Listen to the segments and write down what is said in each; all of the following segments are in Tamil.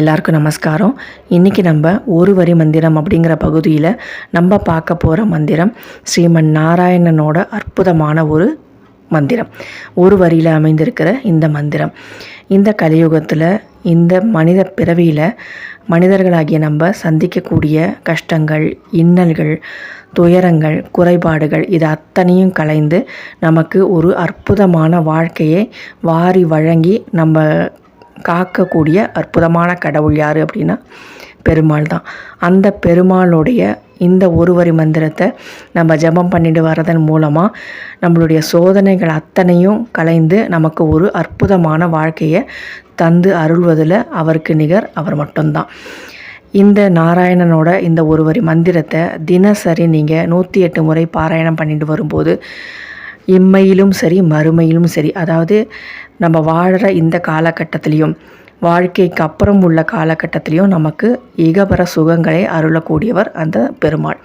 எல்லாருக்கும் நமஸ்காரம். இன்றைக்கி நம்ம ஒரு வரி மந்திரம் அப்படிங்கிற பகுதியில் நம்ம பார்க்க போகிற மந்திரம் ஸ்ரீமன் நாராயணனோட அற்புதமான ஒரு மந்திரம். ஒரு வரியில் அமைந்திருக்கிற இந்த மந்திரம். இந்த கலியுகத்தில் இந்த மனித பிறவியில் மனிதர்களாகிய நம்ம சந்திக்கக்கூடிய கஷ்டங்கள் இன்னல்கள் துயரங்கள் குறைபாடுகள் இது அத்தனையும் கலைந்து நமக்கு ஒரு அற்புதமான வாழ்க்கையை வாரி வழங்கி நம்ம காக்கக்கூடிய அற்புதமான கடவுள் யார் அப்படின்னா பெருமாள் தான். அந்த பெருமாளுடைய இந்த ஒரு வரி மந்திரத்தை நம்ம ஜெபம் பண்ணிட்டு வர்றதன் மூலமாக நம்மளுடைய சோதனைகள் அத்தனையும் கலைந்து நமக்கு ஒரு அற்புதமான வாழ்க்கையை தந்து அருள்வதில் அவருக்கு நிகர் அவர் மட்டும்தான். இந்த நாராயணனோட இந்த ஒரு வரி மந்திரத்தை தினசரி நீங்கள் நூற்றி எட்டு முறை பாராயணம் பண்ணிட்டு வரும்போது இம்மையிலும் சரி மறுமையிலும் சரி அதாவது நம்ம வாழ்கிற இந்த காலகட்டத்திலையும் வாழ்க்கைக்கு அப்புறம் உள்ள காலகட்டத்திலையும் நமக்கு இகபர சுகங்களை அருளக்கூடியவர் அந்த பெருமாள்.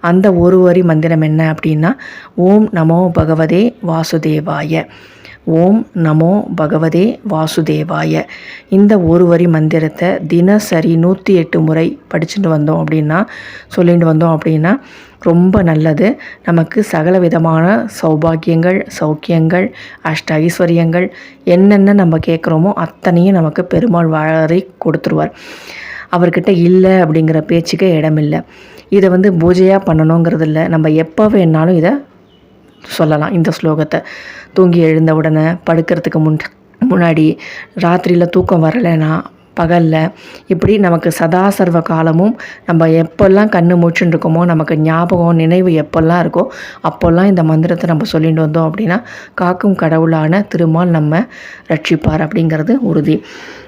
அந்த ஒரு வரி மந்திரம் என்ன அப்படின்னா ஓம் நமோ பகவதே வாசுதேவாய. ஓம் நமோ பகவதே வாசுதேவாய. இந்த ஒரு வரி மந்திரத்தை தினசரி நூற்றி எட்டு முறை படிச்சுட்டு வந்தோம் அப்படின்னா சொல்லிட்டு வந்தோம் அப்படின்னா ரொம்ப நல்லது. நமக்கு சகல விதமான சௌபாக்கியங்கள் சௌக்கியங்கள் அஷ்ட ஐஸ்வர்யங்கள் என்னென்ன நம்ம கேட்குறோமோ அத்தனையும் நமக்கு பெருமாள் வாழறி கொடுத்துருவார். அவர்கிட்ட இல்லை அப்படிங்கிற பேச்சுக்கே இடமில்லை. இதை வந்து பூஜையாக பண்ணணுங்கிறது இல்லை நம்ம எப்போ வேணாலும் இதை சொல்லலாம் இந்த ஸ்லோகத்தை. தூங்கி எழுந்த உடனே படுக்கிறதுக்கு முன் முன்னாடி ராத்திரியில் தூக்கம் வரலைன்னா பகலில் இப்படி நமக்கு சதா சர்வ காலமும் நம்ம எப்போல்லாம் கண்ணு மூச்சுன்னு இருக்கோமோ நமக்கு ஞாபகம் நினைவு எப்போல்லாம் இருக்கோ அப்போல்லாம் இந்த மந்திரத்தை நம்ம சொல்லிட்டு வந்தோம் அப்படின்னா காக்கும் கடவுளான திருமால் நம்ம ரட்சிப்பார் அப்படிங்கிறது உறுதி.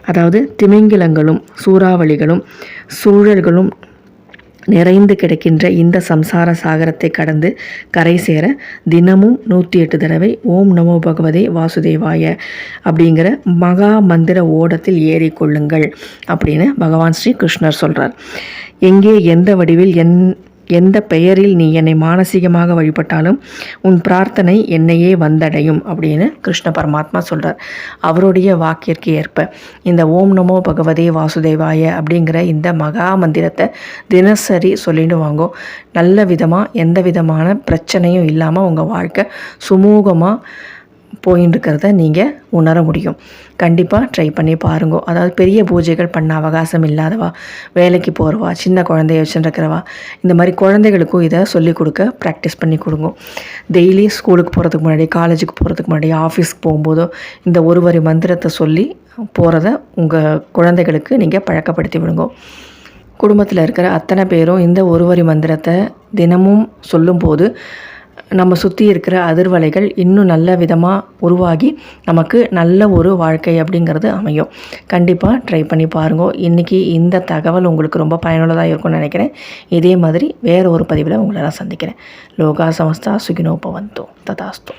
அதாவது திமிங்கிலங்களும் சூறாவளிகளும் சூழல்களும் நிறைந்து கிடக்கின்ற இந்த சம்சார சாகரத்தை கடந்து கரை சேர தினமும் நூற்றி எட்டு தடவை ஓம் நமோ பகவதே வாசுதேவாய அப்படிங்கிற மகா மந்திர ஓடத்தில் ஏறிக்கொள்ளுங்கள் அப்படின்னு பகவான் ஸ்ரீ கிருஷ்ணர் சொல்கிறார் எங்கே எந்த வடிவில் என் எந்த பெயரில் நீ என்னை மானசீகமாக வழிபட்டாலும் உன் பிரார்த்தனை என்னையே வந்தடையும் அப்படின்னு கிருஷ்ண பரமாத்மா சொல்கிறார் அவருடைய வாக்கிற்கு ஏற்ப இந்த ஓம் நமோ பகவதே வாசுதேவாய அப்படிங்கிற இந்த மகா மந்திரத்தை தினசரி சொல்லிட்டு வாங்கோ. நல்ல விதமாக எந்த விதமான பிரச்சனையும் இல்லாமல் உங்கள் வாழ்க்கை சுமூகமாக போயின்னு இருக்கிறத நீங்கள் உணர முடியும். கண்டிப்பாக ட்ரை பண்ணி பாருங்க. அதாவது பெரிய பூஜைகள் பண்ண அவகாசம் இல்லாதவா? வேலைக்கு போகிறவா சின்ன குழந்தைய வச்சுருக்கிறவா? இந்த மாதிரி குழந்தைகளுக்கும் இதை சொல்லிக் கொடுக்க ப்ராக்டிஸ் பண்ணி கொடுங்க. டெய்லி ஸ்கூலுக்கு போகிறதுக்கு முன்னாடி காலேஜுக்கு போகிறதுக்கு முன்னாடி ஆஃபீஸ்க்கு போகும்போதோ இந்த ஒரு வரி மந்திரத்தை சொல்லி போகிறத உங்கள் குழந்தைகளுக்கு நீங்கள் பழக்கப்படுத்தி விடுங்க. குடும்பத்தில் இருக்கிற அத்தனை பேரும் இந்த ஒரு வரி மந்திரத்தை தினமும் சொல்லும்போது நம்ம சுற்றி இருக்கிற அதிர்வலைகள் இன்னும் நல்ல விதமாக உருவாகி நமக்கு நல்ல ஒரு வாழ்க்கை அப்படிங்கிறது அமையும். கண்டிப்பாக ட்ரை பண்ணி பாருங்க. இன்றைக்கி இந்த தகவல் உங்களுக்கு ரொம்ப பயனுள்ளதாக இருக்கும்னு நினைக்கிறேன். இதே மாதிரி வேறு ஒரு பதிவில் உங்களை நான் சந்திக்கிறேன். லோகா சமஸ்தா சுகினோபவந்தோ ததாஸ்தோ.